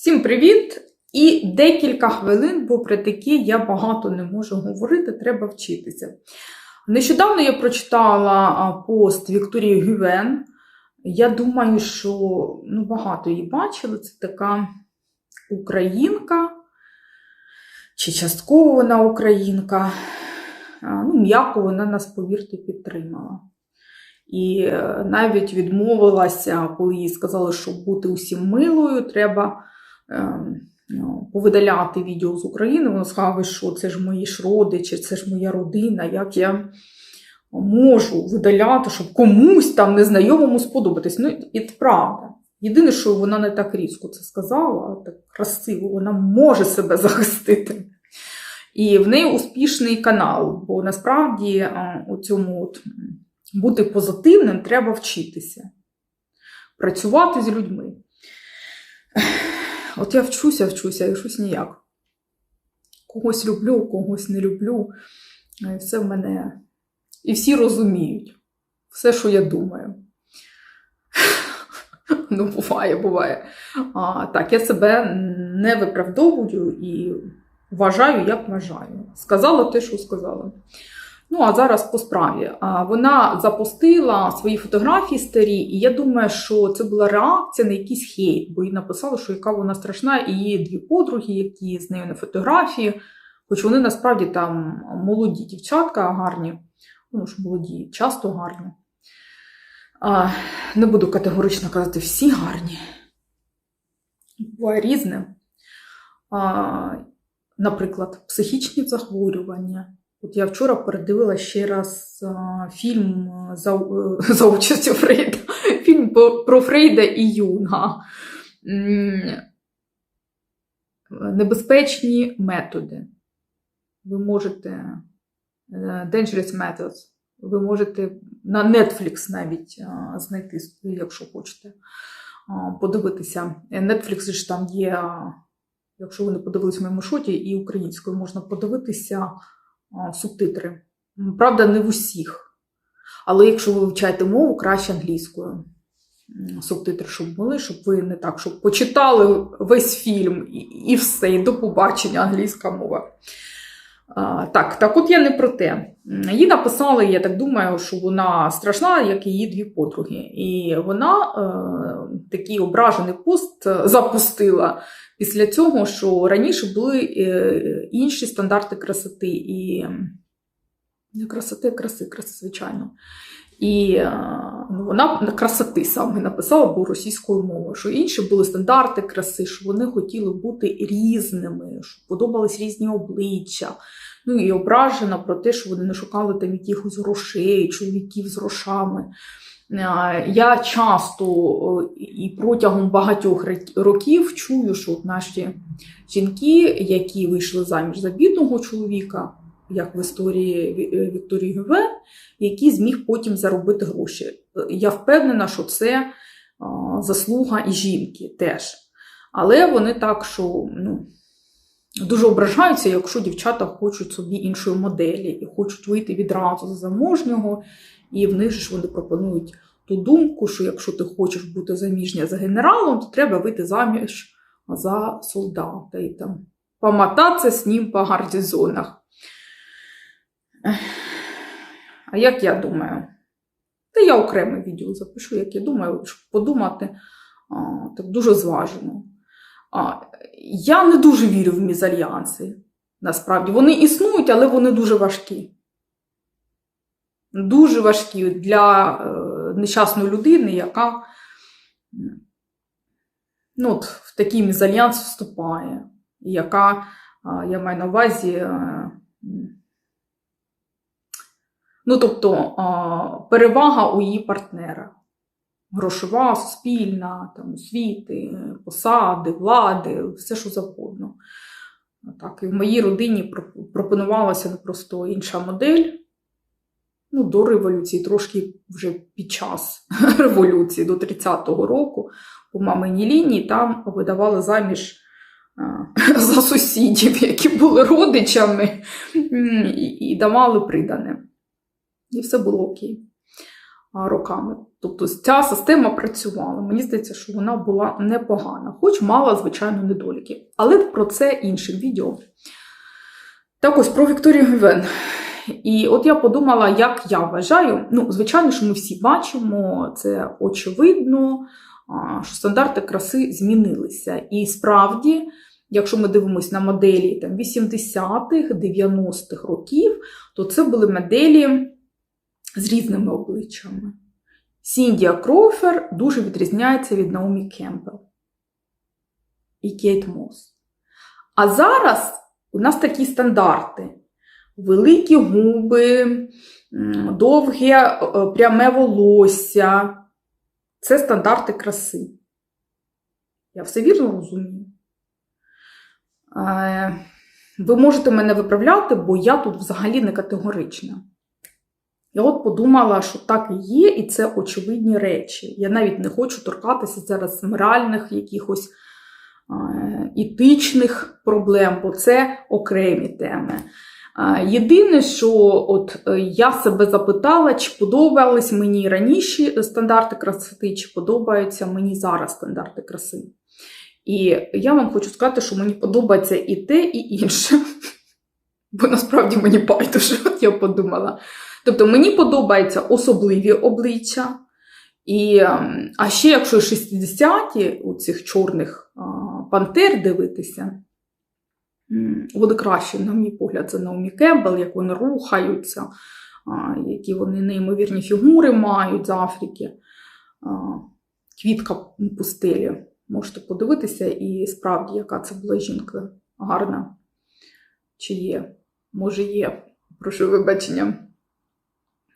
Всім привіт! І декілька хвилин, бо про такі я багато не можу говорити, треба вчитися. Нещодавно я прочитала пост Вікторії Гювен. Я думаю, що ну, багато її бачили. Це така українка, чи частково вона українка. Ну, м'яко вона нас, повірте, підтримала. І е, навіть відмовилася, коли їй сказали, що бути усім милою, треба повидаляти відео з України. Вона сказала, «Ви що це ж мої ж родичі, це ж моя родина, як я можу видаляти, щоб комусь там незнайомому сподобатись. Ну, і це правда. Єдине, що вона не так різко це сказала, а так красиво, вона може себе захистити. І в неї успішний канал, бо насправді у цьому от, бути позитивним треба вчитися, працювати з людьми. От я вчуся, вчуся, і щось ніяк. Когось люблю, когось не люблю. І все в мене. І всі розуміють все, що я думаю. Ну, буває, буває. А, Так, я себе не виправдовую і вважаю, як вважаю. Сказала те, що сказала. Ну, а зараз по справі. Вона запустила свої фотографії старі, і я думаю, що це була реакція на якийсь хейт, бо їй написали, що яка вона страшна, і її дві подруги, які з нею на фотографії, хоч вони насправді там молоді дівчатка гарні, ну ж молоді, часто гарні. А, Не буду категорично казати, всі гарні. Буває різне. А, Наприклад, психічні захворювання. От я вчора передивила ще раз фільм за, за участю Фрейда, фільм про, Фрейда і Юнга. Небезпечні методи. Ви можете е, Dangerous Methods. Ви можете на Netflix навіть знайти, якщо хочете, подивитися. Netflix ж там є, якщо ви не подивились в моєму шоті, і українською можна подивитися субтитри. Правда, не в усіх. Але якщо ви вивчаєте мову, краще англійською. Субтитри, щоб були, щоб ви не так, щоб почитали весь фільм і, все, і до побачення англійська мова. А, так, так, от я не про те. Їй написали, я так думаю, що вона страшна, як її дві подруги. І вона е, такий ображений пост запустила після цього, що раніше були е, інші стандарти красоти. І не красоти, краси, краси, звичайно. І е, ну, вона красоти саме написала, бо російською мовою, що інші були стандарти краси, що вони хотіли бути різними, що подобались різні обличчя. Ну і ображена про те, що вони не шукали там якихось грошей, чоловіків з грошами. Е, Я часто е, і протягом багатьох років чую, що от наші жінки, які вийшли заміж за бідного чоловіка, як в історії е, Вікторії Гювен, який зміг потім заробити гроші. Е, Я впевнена, що це заслуга і жінки теж. Але вони так, що ну, дуже ображаються, якщо дівчата хочуть собі іншої моделі і хочуть вийти відразу за заможнього, і в них ж вони пропонують ту думку, що якщо ти хочеш бути заміжня за генералом, то треба вийти заміж за солдата і там помотатися з ним по гарнізонах. А як я думаю? Та я окреме відео запишу, як я думаю, щоб подумати так дуже зважено. Я не дуже вірю в мізальянси. Насправді, вони існують, але вони дуже важкі. Дуже важкі для е, нещасної людини, яка ну, от, в такий мізальянс вступає, яка, я маю на увазі, е, Ну, тобто перевага у її партнера. Грошова, суспільна, там, освіти, посади, влади, все, що завгодно. Так, і в моїй родині про- пропонувалася не просто інша модель. Ну, до революції, трошки вже під час революції, до 30-го року, по маминій лінії, там видавали заміж за сусідів, які були родичами, і, давали придане. І все було окей. роками. Тобто ця система працювала. Мені здається, що вона була непогана, хоч мала, звичайно, недоліки. Але про це іншим відео. Так ось про Вікторію Гювен. І от я подумала, як я вважаю. Ну, звичайно, що ми всі бачимо, це очевидно, що стандарти краси змінилися. І справді, якщо ми дивимося на моделі там, 80-х, 90-х років, то це були моделі з різними обличчями. Сіндія Кроуфер дуже відрізняється від Наомі Кемпбелл і Кейт Мос. А зараз у нас такі стандарти: великі губи, довге е, пряме волосся. Це стандарти краси. Я все вірно розумію. Е, Ви можете мене виправляти, бо я тут взагалі не категорична. Я от подумала, що так і є, і це очевидні речі. Я навіть не хочу торкатися зараз моральних якихось е, етичних проблем, бо це окремі теми. Єдине, що от е, я себе запитала, чи подобались мені раніше стандарти краси, чи подобаються мені зараз стандарти краси. І я вам хочу сказати, що мені подобається і те, і інше. Бо насправді мені байдуже, от я подумала. Тобто мені подобаються особливі обличчя. І, ем, а ще, якщо 60-ті у цих чорних а, пантер дивитися, буде краще, на мій погляд, це Наумі Кембл, як вони рухаються, які вони неймовірні фігури мають з Африки. Квітка пустелі. Можете подивитися, і справді, яка це була жінка гарна. Чи є? Може, є. Прошу вибачення.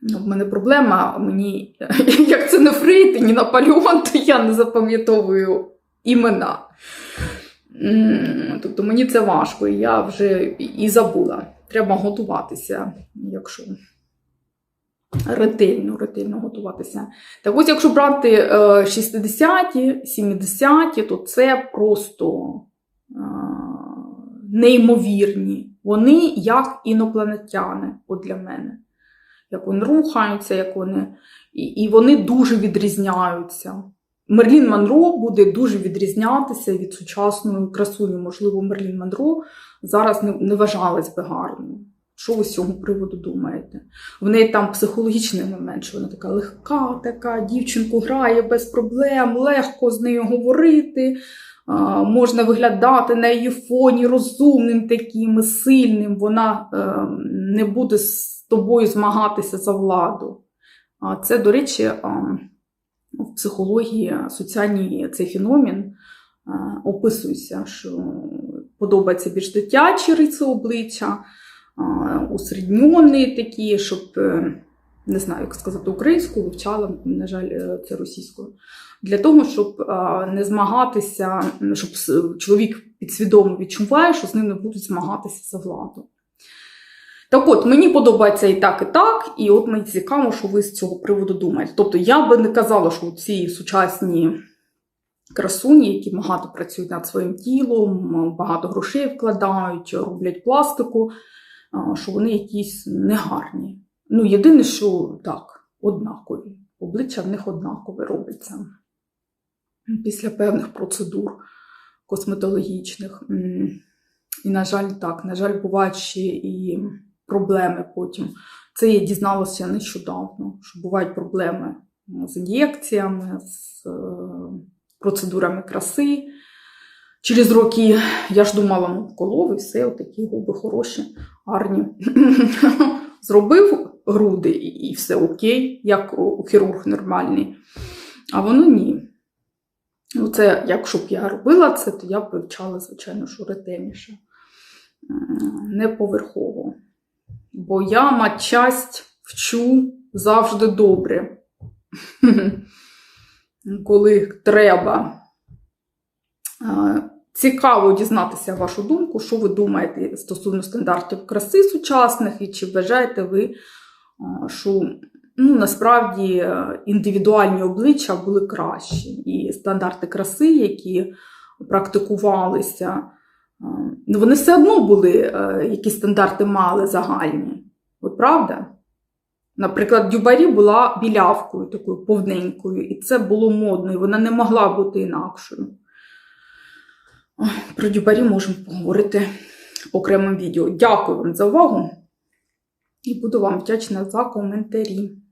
Ну, В мене проблема, мені, як це не Фрейд, ні Наполеон, то я не запам'ятовую імена. Тобто мені це важко, і я вже і забула. Треба готуватися, якщо ретельно, ретельно готуватися. Так ось, якщо брати е, 60-ті, 70-ті, то це просто е, неймовірні. Вони як інопланетяни, от для мене. Як вони рухаються, як вони. І вони дуже відрізняються. Мерлін Монро буде дуже відрізнятися від сучасної красуні. Можливо, Мерлін Монро зараз не, не вважалась би гарною. Що ви з цього приводу думаєте? В неї там психологічний момент, що вона така легка, така дівчинку грає без проблем, легко з нею говорити. А, можна виглядати на її фоні розумним, таким сильним. Вона е, не буде з тобою змагатися за владу. А це, до речі, а, в психології соціальній цей феномен описується, що подобається більш дитячі риси обличчя, а, такі, щоб, е, не знаю, як сказати українською, вивчала, на жаль, е, це російською. Для того, щоб не змагатися, щоб чоловік підсвідомо відчуває, що з ним не будуть змагатися за владу. Так от, мені подобається і так, і так, і от мені цікаво, що ви з цього приводу думаєте. Тобто, я би не казала, що ці сучасні красуні, які багато працюють над своїм тілом, багато грошей вкладають, роблять пластику, що вони якісь негарні. Ну, єдине, що так, однакові. Обличчя в них однакове робиться після певних процедур косметологічних. І, на жаль, так, на жаль, бувають ще і проблеми потім. Це я дізналася нещодавно, що бувають проблеми ну, з ін'єкціями, з е, процедурами краси. Через роки я ж думала, ну, колов і все, такі губи хороші, гарні. Зробив груди і все окей, як у хірург нормальний. А воно ні. Ну, це, якщо б я робила це, то я б вивчала, звичайно, що ретельніше, не поверхово. Бо я матчасть вчу завжди добре, коли треба. Цікаво дізнатися вашу думку, що ви думаєте стосовно стандартів краси сучасних, і чи вважаєте ви, що ну, насправді е, індивідуальні обличчя були кращі, і стандарти краси, які практикувалися, ну, вони все одно були, е, які стандарти мали загальні. От правда? Наприклад, Дюбарі була білявкою, такою повненькою, і це було модно, і вона не могла бути інакшою. Про Дюбарі можемо поговорити окремим відео. Дякую вам за увагу і буду вам вдячна за коментарі.